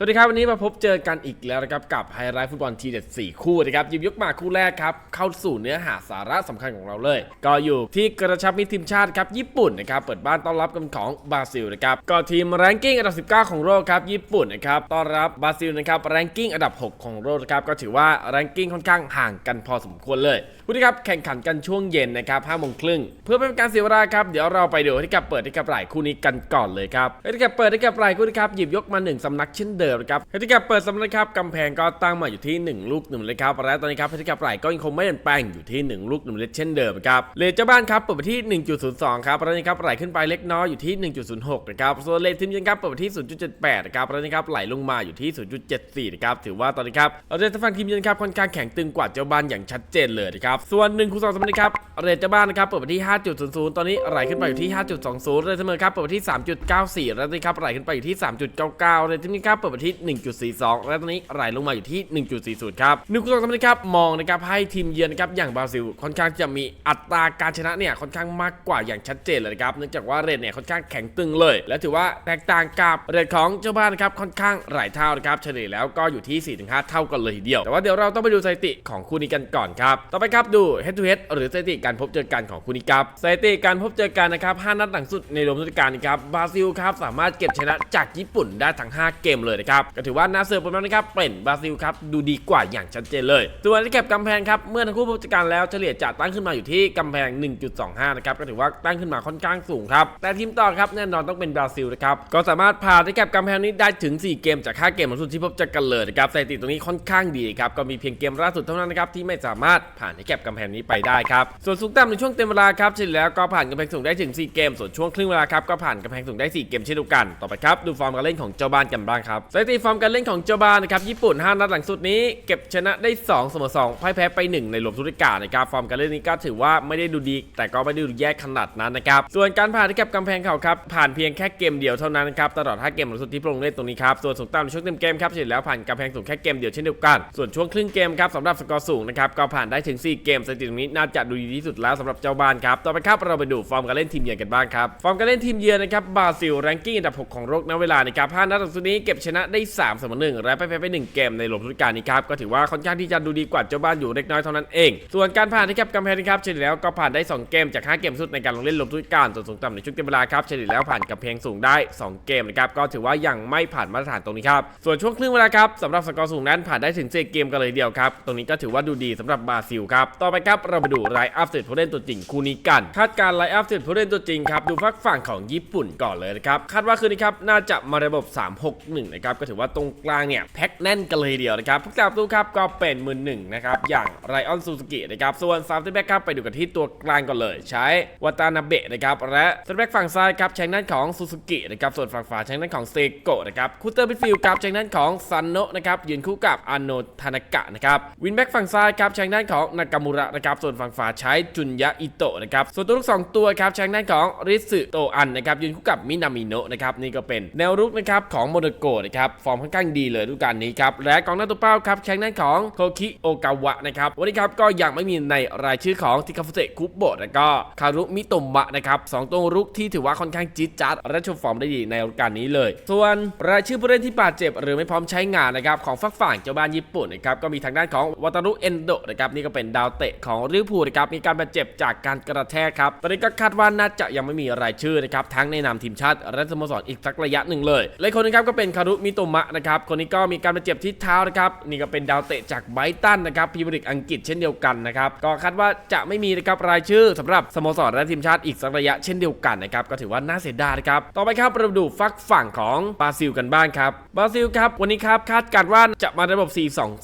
สวัสดีครับ วันนี้มาพบเจอกันอีกแล้วนะครับ กับไฮไลท์ฟุตบอลทีเด็ด4คู่นะครับหยิบยกมาคู่แรกครับ เข้าสู่เนื้อหาสาระสำคัญของเราเลย ก็อยู่ที่กระชับมิตรทีมชาติครับ ญี่ปุ่นนะครับ เปิดบ้านต้อนรับกันของบราซิลนะครับ ก็ทีมแรงกิ้งอันดับ 19 ของโลกครับ ญี่ปุ่นนะครับ ต้อนรับบราซิลนะครับแรงกิ้งอันดับ 6 ของโลกนะครับ ก็ถือว่าแรงกิ้งค่อนข้างห่างกันพอสมควรเลยผู้ที่ครับแข่งขันกันช่วงเย็นนะครับ5โมงครึ่งเพื่อไม่เป็นการเสียเวลาครับ เดี๋ยวเราไปดูที่กับเปิดที่กับรายคู่นี้กันก่อนเลยครับที่กับเปิดที่กับรายคู่นี้ครับหยิบยกมาหนึ่งสำนักเช่นเดิมนะครับที่กับเปิดสำนักครับกำแพงก็ตั้งมาอยู่ที่ 1 ลูกหนึ่งเลยครับและตอนนี้ครับที่กับรายก็ยังคงไม่เปลี่ยนแปลงอยู่ที่ 1 ลูกหนึ่งเล็กเช่นเดิมครับเลทเจ้าบ้านครับเปิดไปที่ 1.02 ครับแล้วนี้ครับไหลขึ้นไปเล็กน้อยอยู่ที่ 1.06 นะครับส่วนเลททีมยือนครับเปิดไปที่ 0.78 นะครับแล้วนี้ครับไหลลงมาอยู่ที่ 0.74 นะครับถือว่าตอนนี้ครับเราจะฟังทีมยือนครับค่อนข้างแข็งตึงกว่าเจ้าบ้านอย่างชัดเจนเลยนะครับส่วน1คูณ2สำนักครับเรทเจ้าบ้านนะครับเปิดไปที่ 5.00 ตอนนี้ไหลขึ้นไปอยู่ที่ 5.20 เลยเสมอครับเปิดไปที่ 3.94 แล้วนี้ครับไหลขึ้นไปอยู่ที่ 3.99เลยทีมนี้ครับเปิดไปที่ 1.42 และตอนนี้ไหลลงมาอยู่ที่ 1.40 ครับหนึ่งคูณสองสำนักครับมองนะครับให้ทีมเยือนนะครับอย่างบราซิลค่อนข้างจะมีอัตราการชนะเนี่ยค่อนข้างมากกว่าอย่างชัดเจนเลยนะครับเนื่องจากว่าเรทเนี่ยค่อนข้างแข็งตึงเลย และถือว่าแตกต่างกับเรทของเจ้าบ้านนะครับค่อนข้างหลายเท่านะครับเฉลี่ยแล้วก็อยู่ที่ 4-5 เท่ากันเลยทีเดียว แต่ว่าเดี๋ยวเราต้องไปดูสถิติของคู่นี้กันก่อนครับต่อไปครับดู head to head หรือสถิติการพบเจอกันของคู่นี้ครับสถิติการพบเจอกันนะครับ5นัดหลังสุดในรวมฤดูกาลนี้ครับบราซิลครับสามารถเก็บชนะจากญี่ปุ่นได้ทั้ง 5 เกมเลยนะครับก็ถือว่าน่าเสือผลนะครับเป็นบราซิลครับดูดีกว่าอย่างชัดเจนเลยส่วนที่เก็บกำแพงครับเมื่อทั้งคู่พบจอกันแล้วเฉลี่ยจะตั้งขึ้นมาอยู่ที่กำแพง 1.25 นะครับก็ถือว่าตั้งขึ้นมาค่อนข้างสูงครับแต่ทีมต่อครับแน่นอนต้องเป็นบราซิลนะครับก็สามารถผ่าที่เก็บกำแพงนี้ได้ถึง 4 เกมจาก5เกมหลังสุดที่พบจอกันเลยนะครับสถิติตรงนี้ค่อนข้างดีครับก็มีเพียงเกมล่าสุดเท่านั้นนะครับที่ไม่สามารถผ่านที่เก็บกำแพงนี้ไปได้ครับส่วนสูงต่ำในช่วงเต็มเวลาครับเฉลี่ยแล้วก็ผ่านกำแพงสูงได้ถึง 4 เกมส่วนช่วงครึ่งเวลาครับก็ผ่านกำแพงสูงได้ 4 เกมเช่นเดียวกันต่อไปครับดูฟอร์มการเล่นของเจ้าบ้านกันบ้างครับสถิติฟอร์มการเล่นของเจ้าบ้านนะครับญี่ปุ่น 5 นัดหลังสุดนี้เก็บชนะได้ 2 เสมอ2พ่ายแพ้ไป 1 ในรวมทุดูกาลนะครับฟอร์มการเล่นนี้ก็ถือว่าไม่ได้ดูดี แต่ก็ไม่ได้ดูแย่ขนาดนั้นนะครับส่วนการผ่านที่ก็บกำแพงเขาครับผ่านเพียงแค่เกมเดียวเท่านั้นครับตลอด 5 เกมหลังสุดที่พระองเล่นตรงนี้ครับส่วนสูงต่ำในช่วงเต็มเกมครับเฉลี่ยแล้วผ่านกำแพงสูงแค่เกมเดียวเช่นเดียวกันส่วนช่วงครึ่งเกมครับสำหรับสกอร์สูงนะครับก็ผ่านได้ถึง 4 เกมสถิติตรงนี้น่าจะดูดีที่สุดแล้วสำหรับเจ้าบ้านครับต่อไปครับเราไปดูฟอร์มการเล่นทีมเยือนกันบ้างครับฟอร์มการเล่นทีมเยือนนะครับบราซิลแรงกิ้งอันดับ 6 ของโลกณเวลานะครับ5นัดหลังสุดนี้เก็บชนะได้3เสมอ1และแพ้ไป1เกมในรวมฤดูกาลนี้ครับก็ถือว่าค่อนข้างที่จะดูดีกว่าเจ้าบ้านอยู่เล็กน้อยเท่านั้นเอง ส่วนการผ่านที่แคบกำแพงนะครับเฉลี่ยแล้วก็ผ่านได้ 2 เกมจาก 5 เกมสุดในการลงเล่นรวมฤดูกาลส่วนสูงต่ำในช่วงเต็มเวลาครับเฉลี่ยแล้วผ่านกำแพงสูงได้ 2 เกมนะครับก็ถือว่ายังไม่ผ่านมาตรฐานตรงนี้ครับส่วนช่วงครึ่งเวลาครับสำหรับสกอร์สูงนั้นผ่านได้ถึง4เกมกันเลยเดียวครับตรงนี้ก็ถือว่าดูดีสำหรับบราซิลครับต่อไปครับเราไปดูไลน์อัพเสร็จผู้เล่นตัวจริงคู่นี้กันคาดการไลน์อัพเสร็จผู้เล่นตัวจริงครับดูฝั่งของญี่ปุ่นก่อนเลยนะครับคาดว่าคืนนี้ครับน่าจะมาระบบ 361นะครับก็ถือว่าตรงกลางเนี่ยแพ็คแน่นกันเลยเดียวนะครับผู้กลับตู้ครับก็เป็นมือหนึ่งนะครับอย่างไรออนซูซูกินะครับส่วนซาวด์แบ็กครับไปดูกันที่ตัวกลางก่อนเลย ใช้วัตานาเบะนะครับและซาวด์แบ็กฝั่งซ้ายครับใช้ด้านของซูซูกินะครับส่วนฝั่งขวาใช้ด้านของเซโกะนะครับคูเตอร์มิฟิลครับใช้ด้านของซันโนะนะครับยืนคู่กับอาโนทานากะนะครับวินแบ็กฝั่งซ้ายครับใช้ด้านของนากามูระนะครับส่วนฝั่งขวาใช้จุนยะอิโตะนะครับส่วนตัวลูกสองตัวครับใช้ด้านของริสึโตอันนะครับยืนคู่กับมินามิโนะนะครับนี่ก็เป็นแนวรุกนะครับของโมโนโกะนะครับฟอร์มค่อนข้างดีเลยฤดูกาลนี้ครับและกองหน้าตัวเป้าครับใช้ด้านของโคคิโอกาวะนะครับวันนี้ครับก็ยังไม่มีในรายชื่อของทิคาฟุเซคุโบะและก็คารุมิโตมะนะครับสองตัวรุกที่ถือว่าค่อนข้างจี๊ดจ๊าดและโชว์ฟอร์มได้ดีในฤดูกาลนี้เลย ส่วนรายชื่อผู้เล่นที่บาดเจ็บ หรือไม่พร้อมใช้งานนะครับของฝักฝั่งเจ้าบ้านญี่ปุ่นนะครับก็มีทางด้านของวัตารุเอนโดนะครับนี่ก็เป็นดาวเตะของลิเวอร์พูลนะครับมีการบาดเจ็บจากการกระแทกครับตอนนี้ก็คาดว่าน่าจะยังไม่มีรายชื่อนะครับทั้งในนามทีมชาติและสโมสรอีกสักระยะหนึ่งเลยและคนนึงครับก็เป็นคารุมิโตมะนะครับคนนี้ก็มีการบาดเจ็บที่เท้านะครับนี่ก็เป็นดาวเตะจากไบรตันนะครับพรีเมียร์ลีกอังกฤษเช่นเดียวกันนะครับก็คาดว่าจะไม่มีนะครับรายชื่อสำหรับสโมสรและทีมชาติอีกสักระยะเช่นเดียวกันนะครับก็ถือว่าน่าเสียดายนะครับต่อไปครับเราดูฟักฝั่งของบราซิลกันบ้างครับบราซิลครับวันนี้ครับคาดการณ์ว่าจะมาระบบ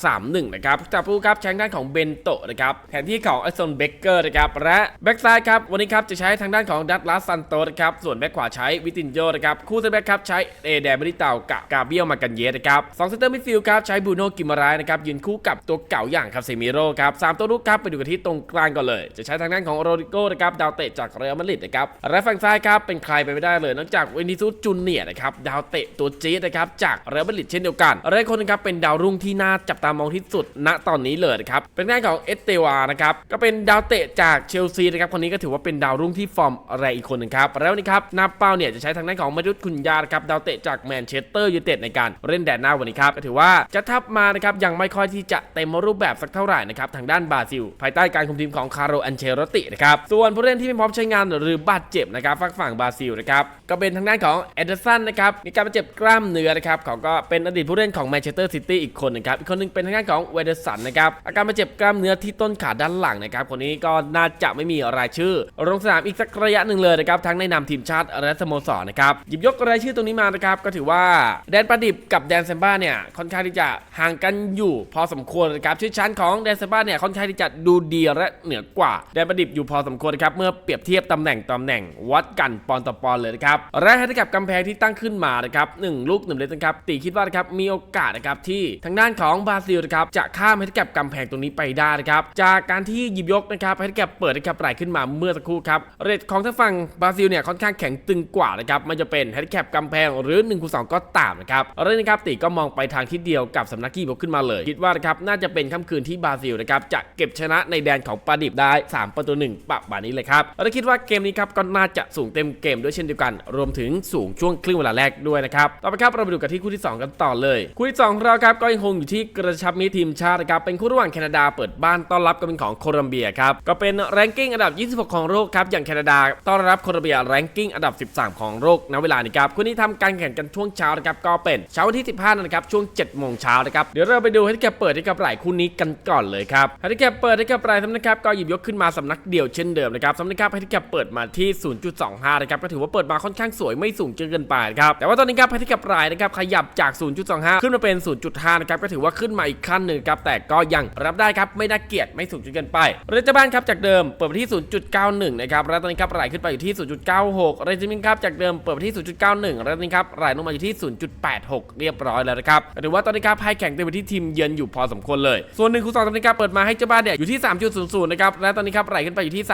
4-2-3-1 นะครับจับผู้ครับใช้ด้านของเบนโตนะครับแทนที่ของไอซอนเบเกอร์นะครับและแบ็กซ้ายครับวันนี้ครับจะใช้ทางด้านของดัตลัสซันโตนะครับส่วนแบ็กขวาใช้วิตินโยนะครับคู่เซนแบ็กครับใช้เอเดมิริเตากับกาเบียลมากันเยสนะครับสองเซนเตอร์มิดฟิลด์ครับใช้บูโนกิมารายนะครับยืนคู่กับตัวเก่าอย่างคาเซมิโร่ครับสามตัวลูกครับไปดูกันที่ตรงกลางก่อนเลย จะใช้ทางด้านของโรดิโก้นะครับดาวเตะจากเรอัลมาดริดนะครับและฝั่งซ้ายครับเป็นใครไปไม่ได้เลยนอกจากเวนิซุสจูเนียร์นะครับดาวเตะตัวจี๊ดนะครับจากเรอัลมาดริดเช่นเดียวกันและอีกคนนึงครับเป็นดาวรุ่งที่น่าจับตามองที่สุดณตอนนี้เลยนะครับเป็นด้านของเอสเตวานะครับก็เป็นดาวเตะจากเชลซีนะครับคนนี้ก็ถือว่าเป็นดาวรุ่งที่ฟอร์มอะไรอีกคนนึงครับแล้วนี่ครับนาเป้าเนี่ยจะใช้ทางด้านของมารุตคุนยาครับดาวเตะจากแมนเชสเตอร์ยูไนเต็ดในการเล่นแดนหน้าวันนี้ครับก็ถือว่าจะทับมานะครับยังไม่ค่อยที่จะเต็มรูปแบบสักเท่าไหร่นะครับทางด้านบราซิล ภายใต้การคุมทีมของคาร์โรอันเชโรตินะครับส่วนผู้เล่นที่ไม่พร้อมใช้งานหรือบาดเจ็บนะครับฝั่งฝั่งบราซิลนะครับก็เป็นทางด้านของเอเดอร์สันนะครับมีการบาดเจ็บกล้ามเนื้อนะครับเขาก็เป็นอดีตผู้เล่นของแมนเชสเตอร์ซิตี้อีกคนนึงครับอีกคนหนึงเป็นทางด้านของเวเดอร์สันนะครับอาการบาดเจ็บกล้ามเนื้อที่ต้นขาด้านหลังนะครับคนนี้ก็น่าจะไม่มีรายชื่อลงสนามอีกสักระยะหนึ่งเลยนะครับทั้งในนามทีมชาติและสโมสรนะครับหยิบยกรายชื่อตรงนี้มานะครับก็ถือว่าแดนประดิบกับแดนเซมบ้าเนี่ยค่อนข้างที่จะห่างกันอยู่พอสมควรนะครับชื่อชั้นของแดนเซมบ้าเนี่ยค่อนข้างที่จะดูดีและเหนือกว่าแดนประดิบอยู่พอสมควรนะครับเมื่อเปรียบเทียบตำแหน่งตำแหน่งวัดกันปอนต่อปอนเลยนะครับและให้กับกำแพงที่ตั้งขึ้นมานะครับหนึ่งลูกหนึ่งเลนนะครับตีคิดว่านะครับมีโอกาสนะครับที่ทางด้านของบราซิลนะครับจะข้ามให้กับกำแพงตรงนี้ไปได้นะครับจากการที่หยิบยกนะครับให้กับเปิดนะครับไหลขึ้นมาเมื่อสักครู่ครับเรทของทางฝั่งบราซิลเนี่ยค่อนข้างแข็งตึงกว่านะครับมันจะเป็นแฮนดิแคปกำแพงหรือ1คูณ2ก็ตามนะครับเรื่องนะครับตีก็มองไปทางที่เดียวกับสำนักที่ยกขึ้นมาเลย คิดว่านะครับน่าจะเป็นค่ำคืนที่บราซิลนะครับจะเก็บชนะในแดนของปาดิบได้ 3 ประตูหนึ่งปะบานี้เลยครับและคิดว่าเกมนี้ครับก็น่าจะสูงเต็มเกมด้วยเช่นเดียวกัน รวมถึงสูงช่วงครึ่งเวลาแรกด้วยนะครับต่อไปครับเราไปดูกันที่คู่ที่ 2 กันต่อเลยคู่ที่2ของเราครับก็ยังคงอยู่ที่กระชับมิตรทีมชาตินะครับเป็นคู่ระหว่างแคนาดาเปิดบ้านต้อนรับกับเป็นของโคลัมเบียครับก็เป็นแรงกิ้งอันดับ 26 ของโลกครับอย่างแคนาดาต้อนรับโคลัมเบียแรงกิ้งอันดับ 13 ของโลกณเวลานี้ครับคู่นี้ทำการแข่งกันช่วงเช้านะครับก็เป็นเช้าวันที่ 15นะครับช่วง7โมงเช้านะครับเดี๋ยวเราไปดูให้ที่แกเปิดให้กับรายคู่นี้กันก่อนเลยครับให้ที่แกเปิดให้กับรายสำนักครับก็หยิบยกขึ้นมาสำนักเดียวเช่นเดิมนะครับสำนักครับให้ที่แกเปิดมาที่ 0.25นะครับก็ถือว่าเปิดมาค่อนข้างสวยไม่สูงจนเกินไปครับแต่ว่าตอนนี้ครับให้ที่แกรายนะครับขยับจาก 0.25 ขึ้นมาเป็น 0.5นะครับก็ถือว่าขึ้นมาอีกขั้นหนึ่งครับแต่ก็ยังรับได้ครับไม่น่าเกลียดไม่สูงจนเกินไปเรนเจอร์บ้านครับจากเดิมเปิดมาที่ 0.91นะครับแล้วตอนนี้ครับรายขึ้นไปอยู่ที่ 0.96เรนจิมินครับจากเดิมเปิดมาที่ 0.91แล้วตอนนี้ครับรายลงมาอยู่ที่ 0.8 8-6 เรียบร้อยแล้วนะครับถือว่าตอนนี้ครับให้แข่งเต็มไปที่ทีมเยือนอยู่พอสมควรเลย ส่วนหนึ่งคูสองตอนนี้ครับเปิดมาให้เจ้าบ้านเนี่ยอยู่ที่ 3.00 นะครับ และตอนนี้ครับไหลขึ้นไปอยู่ที่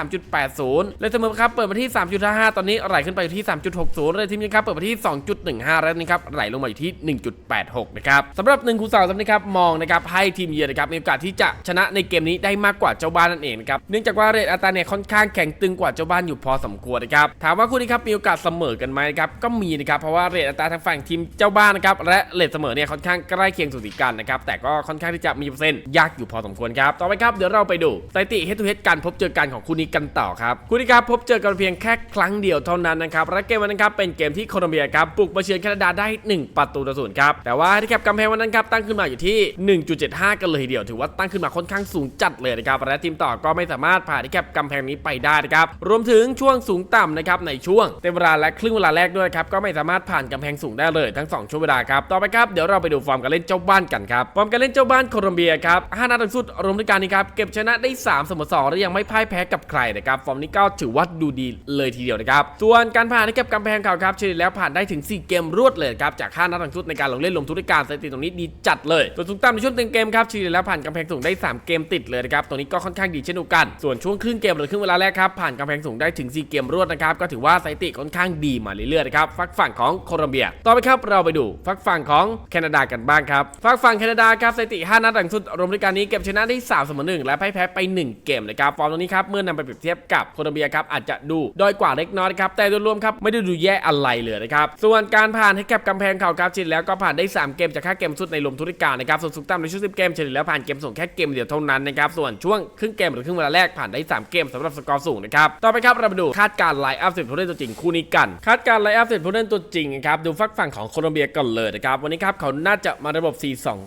3.80เลยเสมอครับเปิดมาที่ 3.55 ตอนนี้ไหลขึ้นไปอยู่ที่ 3.60เลยทีมนี้ครับเปิดมาที่ 2.15 แล้วนี่ครับไหลลงมาอยู่ที่ 1.86 นะครับสำหรับ1คูสองตอนนี้ครับมองนะครับให้ทีมเยือนนะครับมีโอกาสที่จะชนะในเกมนี้ได้มากกว่าเจ้าบ้านนั่นเองนะครับเนื่องจากว่าเรทอัตราเนี่ยค่อนข้างแข็งตึงกว่าเจ้าบ้านอยู่พอสมควรนะครับถามว่าคู่นี้ครับมีโอกาสเสมอกันไหมนะครับก็มีนะครับเพราะว่าเรทอัตราทางฝั่งทีมเจ้าบ้านนะครับและเรทเสมอเนี่ยค่อนข้างใกล้เคียงสูสีกันนะครับแต่ก็ค่อนข้างที่จะมีเปอร์เซ็นต์ยากอยู่พอสมควรครับต่อไปครับเดี๋ยวเราไปดูสถิติเฮดทูเฮดการพบเจอกันของคู่นี้กันต่อครับคู่นี้ครับพบเจอกันเพียงแค่ครั้งเดียวเท่านั้นนะครับและเกมวันนั้นครับเป็นเกมที่โคลอมเบียครับบุกมาเยือนแคนาดาได้ 1 ประตูต่อศูนย์ครับแต่ว่าที่แคปกำแพงวันนั้นครับตั้งขึ้นมาอยู่ที่ 1.75 กันเลยทีเดียว ถือว่าตั้งขึ้นมาค่อนข้างสูงจัดเลยนะครับและทีมต่อก็ไม่สามารถผ่านที่แคปกำแพงนี้ไปได้นะครับรวมถึงช่วงสูงต่ำนะครับในช่วงเต็มเวลาและครึ่งเวลาแรกด้วยครับก็ไม่สามารถผ่านกำแพงสูงได้เลยทั้งสองช่วงเวลาครับต่อไปครับเดี๋ยวเราไปดูฟอร์มการเล่นเจ้าบ้านกันครับฟอร์มการเล่นเจ้าบ้านโคลอมเบียครับห้านัดสุดรวมด้วยกันนี้ครับเก็บชนะได้3เสมอ2และยังไม่พ่ายแพ้กับใครนะครับฟอร์มนี้ก็ถือว่าดูดีเลยทีเดียวนะครับส่วนการผ่านที่เก็บกำแพงเขาครับเฉลี่ยแล้วผ่านได้ถึง 4 เกมรวดเลยครับจาก5นัดสุดในการลงเล่นรวมทุกรายการสถิติตรงนี้ดีจัดเลยส่วนสูงต่ำในช่วงเตึงเกมครับเฉลี่ยแล้วผ่านกำแพงสูงได้ 3 เกมติดเลยนะครับตรงนี้ก็ค่อนข้างดีเช่นเดียวกัน ส่วนช่วงครึ่งเกมหรือครึ่งเวลาแรกครับผ่านกำแพงสูงได้ถึง 4 เกมรวดนะครับก็ถือว่าสถิติค่อนข้างดีมาเรื่อยๆนะครับฝักฝั่งของโคลอมเบีย ต่อไปครับเราไปดูฝักฝั่งของแคนาดากันบ้างครับฝักฝั่งแคนาดาครับสถิติ 5 นัดหลังสุดรวมด้วยกันนี้เก็บชนะได้3เสมอ1และพ่ายแพ้ไป 1 เกมนะครับฟอร์มตรงนี้ครับเมื่อนำไปเปรียบเทียบกับโคลอมเบียครับอาจจะดูด้อยกว่าเล็กน้อยครับแต่โดยรวมครับไม่ได้ดูแย่อะไรเลยนะครับส่วนการผ่านให้กับกำแพงเข่าครับชินแล้วก็ผ่านได้ 3 เกมจากค่าเกมสุดในรวมทุกรการนะครับส่วนสุดต่ำในช่วง10เกมเฉลี่ยแล้วผ่านเกมส่งแค่เกมเดียวเท่านั้นนะครับส่วนช่วงครึ่งเกมหรือครึ่งเวลาแรกผ่านได้ 3 เกมสำหรับสกอร์สูงนะครับต่อไปครับเราไปดูคาดการไลน์อัพสิบผู้เล่นตัวจริงคู่นี้กัน คาดการไลน์อัพสิบผู้เล่นตัวจริงนะครับดูฝักฝั่งของโคลอมเบียกอนเลยนะครับ วันนี้ครับเขาน่าจะมาระบบ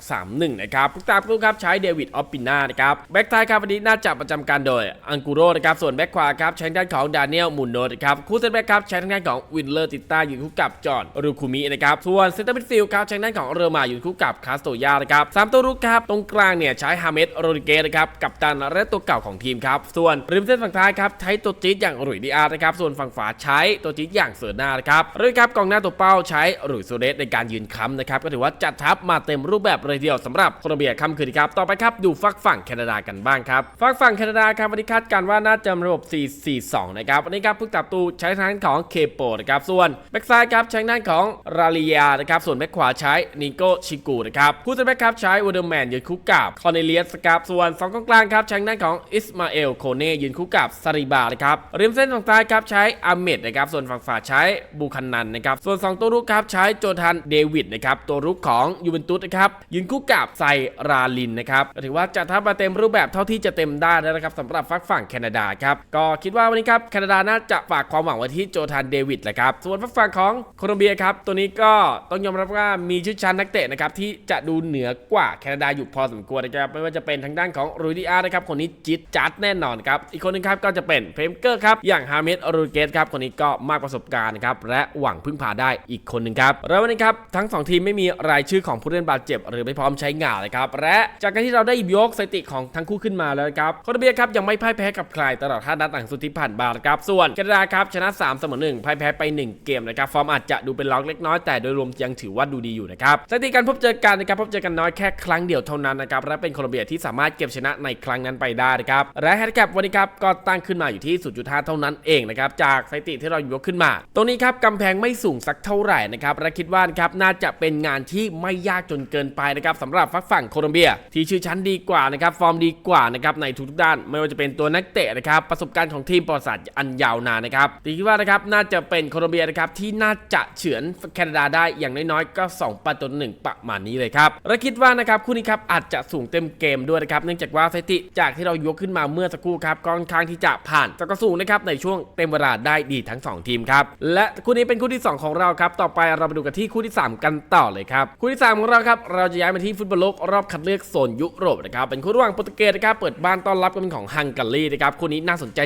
4-2-3-1 นะครับผู้ตามผู้ครับใช้เดวิดออฟปินานะครับแบ็กท้ายครับวันนี้น่าจะประจำการโดยอังกูโรนะครับส่วนแบ็กขวาครับใช้ทางด้านของดานิเอลมุนโนนะครับคู่เซนแบ็กครับใช้ทางด้านของวินเลอร์ติต้าอยู่คู่กับจอห์นรูคูมินะครับส่วนเซนเตอร์มิดฟิลด์ครับใช้ทางด้านของเรอมาอยู่คู่กับคาสโตยานะครับสามตัวรุกครับตรงกลางเนี่ยใช้ฮาเมดโรดิเกสนะครับกับตันและตัวเก่าของทีมครับส่วนริมเส้นฝั่งท้ายครับใช้ตัวจี๊ดอย่างหลุยดีอาร์นะครับส่วนฝั่งขวาใช้ตัวจี๊ดอย่างเสือหน้านะครับเรื่องครับกองหน้าตัวเป้าใช้หลุยโซเดสในการยืนค้ำนะครับก็ถือว่าจัดทัพมาเต็มรูปแบบเลยเดียวสำหรับโคลอมเบียค่ำคืนนี้ครับต่อไปครับดูฝักฝั่งแคนาดากันบ้างครับฝักฝั่งแคนาดาครับวันนี้คาดการณ์ว่าน่าจะระบบ 4-4-2 นะครับวันนี้ครับผู้ตับตูใช้ทางด้านของเคโปนะครับส่วนแบ็กซ้ายครับใช้ทางด้านของราลิยานะครับส่วนแบ็กขวาใช้นิโกชิกูนะครับผู้เซนแบ็กครับใช้วอเดอร์แมนยืนคู่กับคอนเนเลียสครับส่วนสองกองกลางครับใช้ทางด้านของอิสมาเอลโคเน่ยืนคู่กับซาริบานะครับริมเส้นฝั่งซ้ายครับใช้อาเมดนะครับส่วนฝั่งขวาใช้บูคันนันนะครับส่วนสองตัวรุกครับใช้โจทันเดเดวิดนะครับตัวรุกของยูเวนตุสนะครับยืนคู่กับไซราลินนะครับถือว่าจะทัพมาเต็มรูปแบบเท่าที่จะเต็มได้แล้วนะครับสำหรับฝักฝั่งแคนาดาครับก็คิดว่าวันนี้ครับแคนาดาน่าจะฝากความหวังไว้ที่โจทานเดวิดแหละครับส่วนฝักฝั่งของโคลอมเบียครับตัวนี้ก็ต้องยอมรับว่ามีชื่อชั้นนักเตะนะครับที่จะดูเหนือกว่าแคนาดาอยู่พอสมควรนะครับไม่ว่าจะเป็นทางด้านของรูดิอาร์นะครับคนนี้จิตจัดแน่นอนครับอีกคนหนึงครับก็จะเป็นเพรมเกอร์ครับอย่างฮาเมดรูเกสครับคนนี้ก็มากประสบการณ์นะครับและหวังพึ่งพาได้อีกคนหนึ่งครับแล้ววันนี้ครับทั้งสองทีมไม่มีรายชื่อของผู้เล่นบาดเจ็บ หรือไม่พร้อมใช้งานเลยครับ และจากการที่เราได้ยกสถิติของทั้งคู่ขึ้นมาแล้วครับโคลอมเบียครับยังไม่พ่ายแพ้กับใครตลอด5นัดหลังสุดที่ผ่านมาครับส่วนแคนาดาครับชนะ3เสมอ1พ่ายแพ้ไป 1 เกมนะครับฟอร์มอาจจะดูเป็นล็อกเล็กน้อยแต่โดยรวมยังถือว่าดูดีอยู่นะครับสถิติการพบเจอกันนะครับพบเจอกันน้อยแค่ครั้งเดียวเท่านั้นนะครับและเป็นโคลอมเบียที่สามารถเก็บชนะในครั้งนั้นไปได้นะครับและแฮนด์แคปวันนี้ครับก็ตั้งขึ้นมาอยู่ที่ 0.5 เท่านั้นเองนะครับจากสถิติที่เรายกขึ้นมา ตรงนี้ครับกำแพงไม่สูงสักเท่าไหร่นะครับและคิดว่านะครับน่าจะเป็นงานที่ไม่ยากจนเกินไปนะครับสำหรับฝักฝั่งโคลอมเบีย ที่ชื่อชั้นดีกว่านะครับฟอร์มดีกว่านะครับในทุกๆด้าน ไม่ว่าจะเป็นตัวนักเตะนะครับประสบการณ์ของทีมประวัติศาสตร์อันยาวนานนะครับตีคิดว่านะครับน่าจะเป็นโคลอมเบียนะครับที่น่าจะเฉือนแคนาดาได้อย่างน้อยๆก็ 2ประตูหนึ่งประมาณนี้เลยครับและคิดว่านะครับคู่นี้ครับอาจจะสูงเต็มเกมด้วยนะครับเนื่องจากว่าสถิติจากที่เรายกขึ้นมาเมื่อสักครู่ครับค่อนข้างที่จะผ่านสกอร์สูงนะครับในช่วงเต็มเวลาได้ดีทั้งสองทีมครับและคู่นี้เป็นคู่ที่สองของเราครับต่อไปเราไปดูกันที่คู่ที่สามกันต่อเลยครับคู่ที่สามของเราครับเราจะย้ายมาที่ฟุตบอลโลกรอบคัดเลือกโซนยุโรปนะครับเป็นคู่ระหว่างโปรตุเกสนะครับเปิดบ้านต้อนรับกันเป็นของฮังการีนะครับคู่นี้น่าสนใจ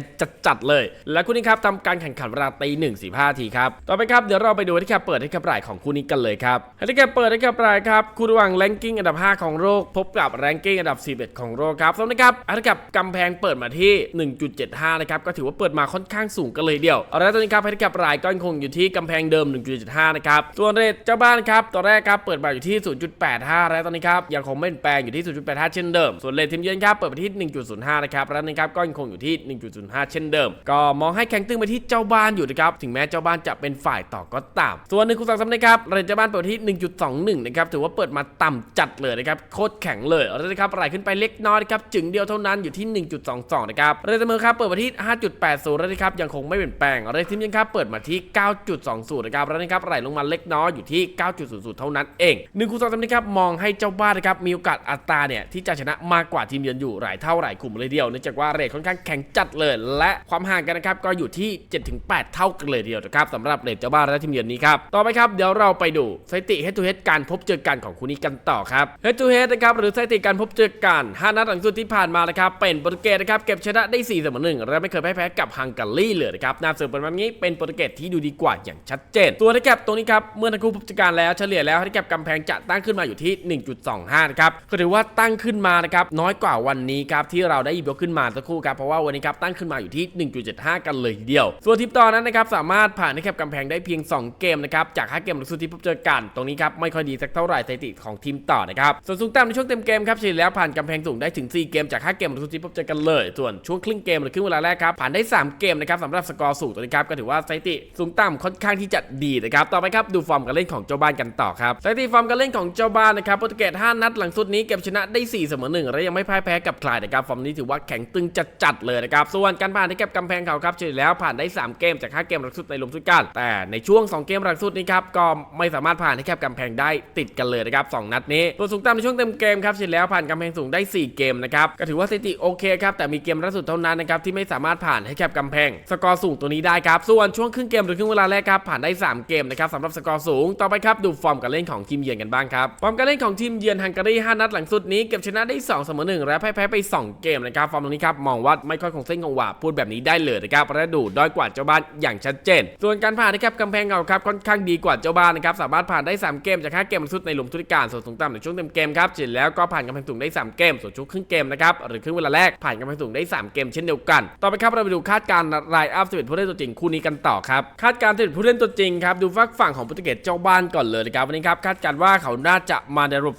จัดๆเลย และคู่นี้ครับทำการแข่งขันเวลาตีหนึ่งสี่ห้าทีครับต่อไปครับเดี๋ยวเราไปดูที่แคปเปิดให้กับรายของคู่นี้กันเลยครับที่แคปเปิดให้กับรายครับคู่ระหว่างแรงกิ้งอันดับ 5 ของโลกพบกับแรงกิ้งอันดับ 11 ของโลกครับสำหรับครับอันดับกำแพงเปิดมาที่ 1.75 นะครับก็ถือว่าเปิดมาค่อนข้างสูงกันเลยเดียวแล้วตอนนี้ครับให้กับรายก็ยังคงอยู่ที่กำแพงเดิม 1.75 นะครับส่วนเรทจ้าบ้านครับตอนแรกครับเปิดมาอยู่ที่ 0.85 แล้วตอนนี้ครับยังคงไม่เปลี่ยนแปลงอยู่ที่ 0.85 เช่นเดิม ส่วนเรททีมเยือนครับเปิดมาที่ 1.05 นะครับแล้วนี้ครับก็ยังคงอยู่ที่ 1.05 เช่นเดิม ก็มองให้แข็งตึงไปที่เจ้าบ้านอยู่นะครับถึงแม้เจ้าบ้านจะเป็นฝ่ายต่อก็ตาม ส่วนหนึ่งคุณสังสำนะครับเรทเจ้าบ้านเปิดที่ 1.21 นะครับถือว่าเปิดมาต่ำจัดเลยนะครับโคตรแข็งเลยแล้วนะครับไหลขึ้นไปเล็กน้อยนะครับจึงเดียวเท่านั้นอยู่ที่ 1.22 นะครับเรทเสมอครับเปิดมาที่ 5.80 แล้วนะครับยังคงไม่เปลี่ยนแปลงเรททีมเยือนครับเปิดมาที่ 9.20 นะครับแล้วนะครับไหลลงมาเล็กน้อยอยู่ที่9.00 เท่านั้นเองหนึ่งคุณสังสำนะครับมองให้เจ้าบ้านนะครับมีโอกาสอัตราเนี่ยที่จะชนะมากกว่าทีมเยือนอยู่หลายเท่าหลายกลุ่มเลยเดียวเนื่องจากว่าเรทค่อนข้างแข็งจัดเลย และความห่างกันนะครับก็อยู่ที่ 7-8 เท่ากันเลยเดียวนะครับสำหรับเรทเจ้าบ้านและทีมเยือนนี้ครับต่อไปครับเดี๋ยวเราไปดูสถิติ head to head การพบเจอกันของคู่นี้กันต่อครับ head to head นะครับหรือสถิติการพบเจอกัน5นัดหลังสุดที่ผ่านมานะครับเป็นโปรตุเกสนะครับเก็บชนะได้4เสมอ1และไม่เคยแพ้แพ้กับฮังการีเลยนะครับน่าเสือเป็นแบบนี้เป็นโปรตุเกสที่ดูดีกว่าอย่างชัดเจนตัวนะครับตรงนี้ครับเมื่อทั้งคู่พบเจอกันแล้วเฉลี่ยแล้วให้กับกำแพงจะตั้งขึ้นมาอยู่ที่ 1.25 นะครับ ก็ถือว่าตั้งขึ้นมานะครับน้อยกว่าวันนี้ครับที่เราได้หยิบยกขึ้นมาสักครู่ครับเพราะว่าวันนี้ครับตั้งขึ้นมาอยู่ที่ 1.75 กันเลยทีเดียว ส่วนทีมต่อนั้นนะครับสามารถผ่านให้กับกำแพงได้เพียง 2 เกมนะครับจาก5เกมหลังสุดที่พบเจอกันตรงนี้ครับไม่ค่อยดีสักเท่าไหร่สถิติของทีมต่อนะครับส่วนสูงต่ำในช่วงเต็มเกมครับเฉลี่ยแล้วผ่านกำแพงสูงได้ถึง 4 เกมจาก5เกมหลังสุดที่พบเจอกันเลย ส่วนช่วงครึ่งเกมหรือครึ่งเวลาแรกครับผ่านได้ 3 เกมนะครับสำหรับสกอร์สูงตัวนี้ครับก็ถือว่าสถิติสูงต่ำค่อนข้างที่จะดีนะครับต่อไปครับดูฟอร์มการเล่นของเจ้าบ้านกันต่อครับสถิติฟอร์มการเล่นของเจ้าบ้านนะครับโปรตุเกส5นัดหลังสุดนี้เก็บชนะได้4เสมอ1และยังไม่พ่ายแพ้กับใครนะครับฟอร์มนี้ถือว่าแข็งตึงจัดๆเลยนะครับส่วนการผ่านให้กับกำแพงเขาครับเฉลี่ยแล้วผ่านได้ 3 เกมจาก 5 เกมหลังสุดในลมสุดกันแต่ในช่วง 2 เกมหลังสุดนี้ครับก็ไม่สามารถผ่านให้กับกำแพงได้ติดกันเลยนะครับ2นัดนี้ตัวสูงต่ำในช่วงเต็มเกมครับเฉลี่ยแล้วผ่านกำแพงสูงได้ 4 เกมนะครับก็ถือว่าสถิติโอเคครับแต่มีเกมล่าสุดเท่านั้นนะครับที่ไม่สามารถผ่านให้กับกำแพง สกอร์สูงตัวนี้ได้ครับส่วนช่วงครึ่งเกมหรือครึ่งเวลาแรกครับผ่านได้ 3 เกมนะครับสำหรับสกอร์สูงต่อไปครับดูฟอร์มการเล่นของทีมเยือนกันบ้างครับฟอร์มการเล่นของทีมเยือนฮังการี5นัดหลังสุดนี้เก็บชนะได้2เสมอ1และแพ้แพ้ไป 2 เกมนะครับฟอร์มตรงนี้ครับมองว่าไม่ค่อยคงเส้นคงวาพูดแบบนี้ได้เลยนะครับและดูด้อยกว่าเจ้าบ้านอย่างชัดเจน ส่วนการผ่านนะครับกำแพงเก่าครับค่อนข้างดีกว่าเจ้าบ้านนะครับสามารถผ่านได้ 3 เกมจาก5เกมสุดในหลุมธุรการส่วนสูงต่ำในช่วงเต็มเกมครับเสร็จแล้วก็ผ่านกำแพงสูงได้ 3 เกม ส่วนช่วงครึ่งเกมนะครับหรือครึ่งเวลาแรกผ่านกำแพงสูงได้ 3 เกมเช่นเดียวกัน ต่อไปครับเราไปดูคาดการณ์รายอัพสิบเอ็ดผู้เล่นตัวจริงคู่นี้กันต่อครับคาดการณ์สิบเอ็ดผู้เล่นตัวจริงครับดูฝักฝั่งของโปรตุเกสเจ้าบ้านก่อนเลยนะครับวันนี้ครับคาดการณ์ว่าเขาน่าจะมาในระบบ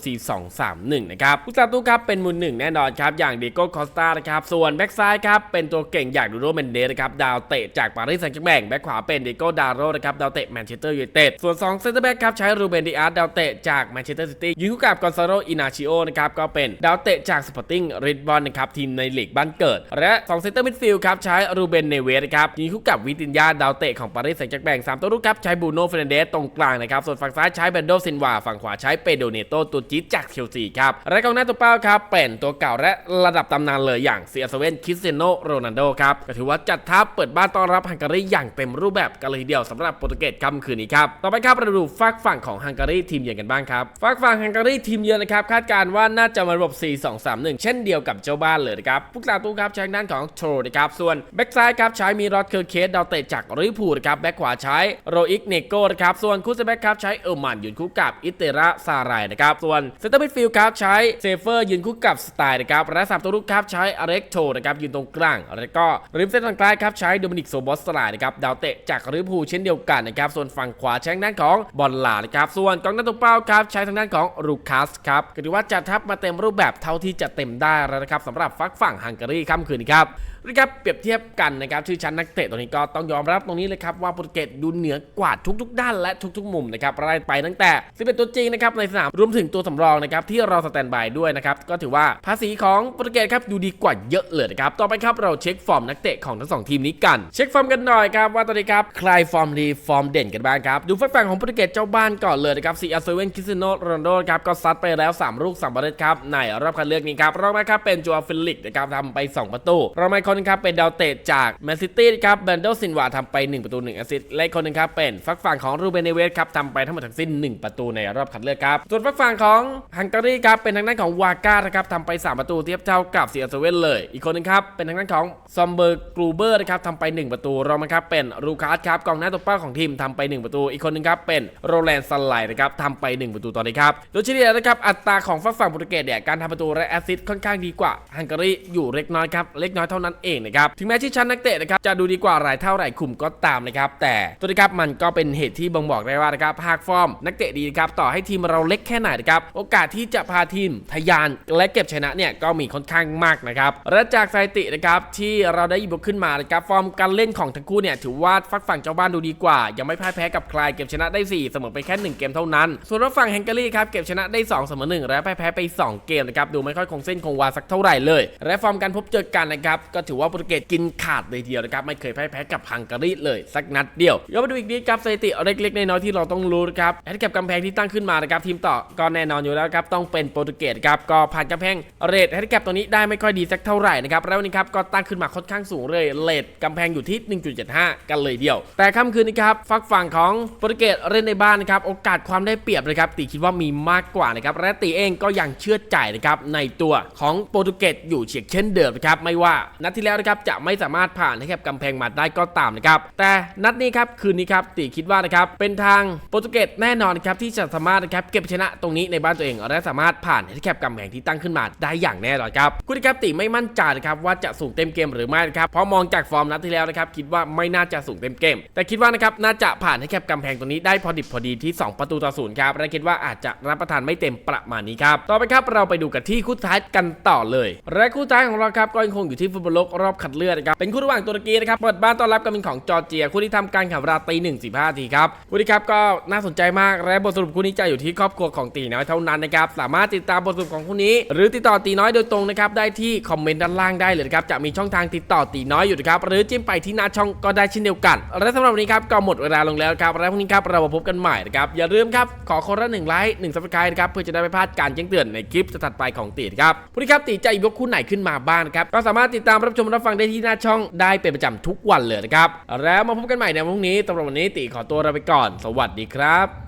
4-2-3-1 นะครับผู้สาตู้ครับเป็นมือหนึ่งแน่นอนครับอย่างเดโก้คอสตานะครับส่วนแบ็กซ้ายครับเป็นตัวเก่งอย่างดูโรเมนเดสนะครับดาวเตะจากปารีสแซงต์แชร์แมงแบ็กขวาเป็นเดโก้ดาโรนะครับดาวเตะแมนเชสเตอร์ยูไนเต็ดส่วน2เซนเตอร์แบ็กครับใช้รูเบนดิอาร์ดาวเตะจากแมนเชสเตอร์ซิตี้ยิงคู่กับกอนซาโรอินาชิโอนะครับก็เป็นดาวเตะจากสปอร์ติ้งริดบอลนะครับทีมในลีกบ้านเกิด และ2เซนเตอร์มิดฟิลด์ครับใช้รูเบนเนเวสนะครับยิงคู่กับวิตินยาดาวเตะของปารีสแซงต์แชร์แมงสามตัวรุกครับใช้บูโน่เฟรนเดสตรงกลางนะครับส่วนฝั่งซ้ายใช้เบนโดซินวาฝั่งขวาใช้เปโดเนโตตัวจี๊ดจากเชลซีครับและกองหน้าตัวเป้าครับเป็นตัวเก่าและระดับตำนานเลยอย่างเซียสเวนคริสเตียโนโรนัลโดครับก็ถือว่าจัดทัพเปิดบ้านต้อนรับฮังการีอย่างเต็มรูปแบบกันเลยทีเดียวสำหรับโปรตุเกสค่ำคืนนี้ครับต่อไปครับเราดูฝากฝั่งของฮังการีทีมเยือนกันบ้างครับฝากฝั่งฮังการีทีมเยือนนะครับคาดการณ์ว่าน่าจะมาระบบ 4-2-3-1 เช่นเดียวกับเจ้าบ้านเลยนะครับผู้กลางตู้ครับใช้งด้านของโทรนะครับส่วนแบ็กซ้ายครับใช้มีรอดเคอร์เคสดาวเตะจากริพูนะครับแบ็กขวาใช้โรอิกเนโกนะครับส่วนคู่เซแบ็กครับใช้เออร์มันยืนคู่กับอิเตระซารายนะครับ ส่วนเซนเตอร์มิดฟิลด์ครับใช้เซเฟอร์ยืนคู่กับสไตล์นะครับและสามตัวรุกครับใช้อเล็กโทนะครับยืนตรงกลาง แล้วก็ริมเส้นทางใต้ครับใช้โดมินิกโซบอสไลน์นะครับดาวเตะจากริพูเช่นเดียวกันนะครับส่วนฝั่งขวาใช้ทางด้านของบอลลานะครับส่วนกองหน้าตัวเป้าครับใช้ทางด้านของลูคัสครับก็ถือว่าจัดทัพมาเต็มรูปแบบเท่าที่จะเต็มได้แล้วนะครับสำหรับฝักฝั่งฮังการีค่ำคืนนี้ครับ นะครับเปรียบเทียบกันนะครับชื่อชั้นนักเตะตัวนี้ก็ต้องยอมรับตรงนี้เลยครับว่าโปรตุเกสดูเหนือกว่าทุกๆ ด้านและทุกๆ มุมนะครับไล่ไปตั้งแต่ 11 ตัวจริงนะครับในสนามรวมถึงตัวสำรองนะครับที่เราสแตนบายด้วยนะครับก็ถือว่าภาษีของโปรตุเกสครับดูดีกว่าเยอะเลยนะครับต่อไปครับเราเช็คฟอร์มนักเตะของทั้งสองทีมนี้กัน เช็คฟอร์มกันหน่อยครับว่าตอนนี้ครับใครฟอร์มดีฟอร์มเด่นกันบ้างครับดูฝั่งของโปรตุเกสเจ้าบ้านก่อนเลยนะครับซีอาร์เซเว่นคริสเตียโนโรนโดครับก็ซัดไปแล้วสามลูกสามประเด็ครับในรอบคัดเลือกนี้ครับรองมาครับเป็นจัวฟิลิกนะครับทำไปสองประตูรองมาอีกคนนครับเป็นดาวเตะจากแมนซิตี้ครับแบนเดลซินวาทำไป 1 ประตู1แอสซิสต์และคนหนึงครับเป็นฝักฝั่งของรูเบนเนเวสครับทำไปทั้งหมดทั้งสิ้น 1 ประตูในรอบคัดเลือกครับส่วนฝักฝั่งของฮังการีครับเป็นทางด้านของวาก้านะครับทำไป 3 ประตูเทียบเท่ากับเซียเซเว่นเลย อีกคนหนึงครับเป็นทางด้านของซอมเบอร์กรูเบอร์นะครับทำไป 1 ประตูรองมาครับเป็นรูคาสครับกองหน้าตัวเป้าของทีมทำไป 1 ประตู อีกคนหนึงครับเป็นโรแลนด์สไลด์นะครับทำไป 1 ประตูตอนนี้ครับโดยเฉลี่ยนะครับอัตราของฝักฝั่งโปรตุเกสเนี่ยการทำประตูและแอสซิสต์ค่อนข้างดีกว่าฮังการีอยู่เล็กน้อยครับเล็กน้อยเท่านั้นเองนะครับถึงแม้ที่ชั้นนักเตะนะครับจะดูดีกว่ารายเท่ารายคุมก็ตามนะครับแต่ตัวนี้ครับมันก็เป็นเหตุที่บ่งบอกได้ว่านะครับหากฟอร์ม นักเตะดีนะครับต่อให้ทีมเราเล็กแค่ไหนนะครับโอกาสที่จะพาทีมทะยานและเก็บชนะเนี่ยก็มีค่อนข้างมากนะครับและจากสถิตินะครับที่เราได้หยิบขึ้นมานะครับฟอร์มการเล่นของทั้งคู่เนี่ยถือว่าฟักฝั่งเจ้าบ้านดูดีกว่า ยังไม่พ่ายแพ้กับใครเก็บชนะได้ 4 เสมอไปแค่ 1 เกมเท่านั้น ส่วนฝั่งแฮงการีครับเก็บชนะได้ 2 เสมอ1และพ่ายแพ้ไป 2 เกมนะครับดูไม่ค่อยคงเส้นคงวาสักเท่าไหร่เลย และฟอร์มการพบเจอกันนะครับก็ถือว่าโปรตุเกสกินขาดเลยทีเดียวนะครับไม่เคยแพ่ายแพ้กับฮังการีเลยสักนัดเดียวเดี๋ยวมาดูอีกนิดครับสถิติเล็กๆน้อยๆที่เราต้องรู้นะครับแฮนดิแคปกำแพงที่ตั้งขึ้นมานะครับทีมต่อก็แน่นอนอยู่แล้วครับต้องเป็นโปรตุเกสครับก็ผ่านกำแพงเรทแฮนดิแคปตัวนี้ได้ไม่ค่อยดีสักเท่าไหร่นะครับแล้วนี้ครับก็ตั้งขึ้นมาค่อนข้างสูงเลยเรทกำแพงอยู่ที่ 1.75 กันเลยเดียว แต่ค่ำคืนนี้ครับฝักฝั่งของโปรตุเกสเล่นในบ้านนะครับโอกาสความได้เปรียบนะครับตีคิดว่ามีมากกว่านะครับและตีเองก็ยังเชื่อใจนะครับในตัวของโปรตุเกสอยู่เฉียกเช่นเดิมนะครับไม่ว่านัดที่แล้วนะครับจะไม่สามารถผ่านให้แคบกำแพงมาได้ก็ตามนะครับแต่นัดนี้ครับคืนนี้ครับตีคิดว่านะครับเป็นทางโปรตุเกสแน่นอนนครับที่จะสามารถนะครับเก็บชนะตรงนี้ในบ้านตัวเองและสามารถผ่านให้แคบกำแพงที่ตั้งขึ้นมาได้อย่างแน่นอนครับคุณครับตีไม่มั่นใจนะครับว่าจะสูงเต็มเกมหรือไม่นะครับเพราะมองจากฟอร์มนัดที่แล้วนะครับคิดว่าไม่น่าจะสูงเต็มเกม แต่คิดว่านะครับน่าจะผ่านให้แคบกำแพงตรงนี้ได้พอดิบพอดีที่ 2 ประตูต่อศูนย์ครับและคิดว่าอาจจะรับประทานไม่เต็มประมาณนี้ครับต่อไปครับเราไปดูกันที่คู่ท้ายกันต่อเลย และคู่ท้ายของเราครับก็ยังคงอยู่ที่ฟุตบอลโลกรอบคัดเลือกนะครับเป็นคู่ระหว่างตุรกีนะครับเปิดบ้านต้อนรับการเป็นของจอร์เจียคู่ที่ทำการแข่งเวลาตีหนึ่งสิบห้าทีครับคู่นี้ครับก็น่าสนใจมากและบทสรุปคู่นี้จะอยู่ที่ครอบครัวของตีน้อยเท่านั้นนะครับสามารถติดตามบทสรุปของคู่นี้ หรือติดต่อตีน้อยโดยตรงนะครับได้ที่คอมเมนต์ด้านล่างได้เลยนะครับจะมีช่องทางติดต่อตีน้อยอยู่นะครับหรือจิ้มไปที่หน้าช่องก็ได้เช่นเดียวกัน และสำหรับวันนี้ครับก็หมดเวลาลงแล้วครับและพรุ่งนี้ครับเรามาพบกันใหม่นะครับอย่าลืมครับขอคนละหนึ่งไลค์หนึ่งซับสไครต์นะครับเพื่อจะได้ไม่พลาดการแจ้งเตือนในคลิปถัดไปของตีครับพรุ่งนี้ครับตีจะยกคู่ไหนขึ้นมาบ้างครับก็สามารถติดตามรับชมรับฟังได้ที่หน้าช่องได้เป็นประจำทุกวันเลยนะครับ แล้วมาพบกันใหม่ในวันพรุ่งนี้สำหรับวันนี้ตีขอตัวลาไปก่อน สวัสดีครับ